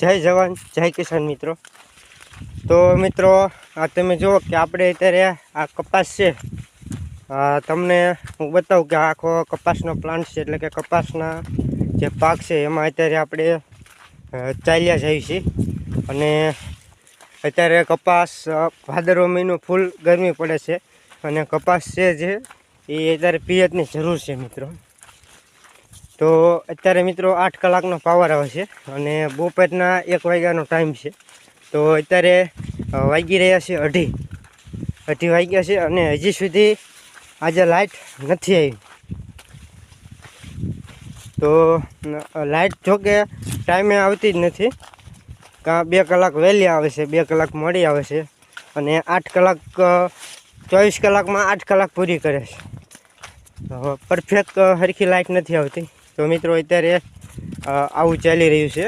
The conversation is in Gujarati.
જય જવાન, જય કિસાન મિત્રો. તો મિત્રો, આ તમે જુઓ કે આપણે અત્યારે આ કપાસ છે. તમને હું બતાવું કે આખો કપાસનો પ્લાન્ટ છે, એટલે કે કપાસના જે પાક છે, એમાં અત્યારે આપણે ચાલ્યા જઈએ છીએ. અને અત્યારે કપાસ ભાદરવો મહિનો ફૂલ ગરમી પડે છે. અને કપાસ છે જે, એ અત્યારે પિયતની જરૂર છે મિત્રો. તો અત્યારે મિત્રો આઠ કલાકનો પાવર આવે છે અને બપોરના એક વાગ્યાનો ટાઈમ છે. તો અત્યારે વાગી રહ્યા છે અઢી. અઢી વાગ્યા છે અને હજી સુધી આજે લાઇટ નથી આવી. તો લાઇટ જોકે ટાઈમે આવતી જ નથી. કાં, બે કલાક વહેલી આવે છે, બે કલાક મોડી આવે છે અને આઠ કલાક ચોવીસ કલાકમાં આઠ કલાક પૂરી કરે છે. પરફેક્ટ હરખી લાઇટ નથી આવતી. તો મિત્રો અત્યારે આવું ચાલી રહ્યું છે.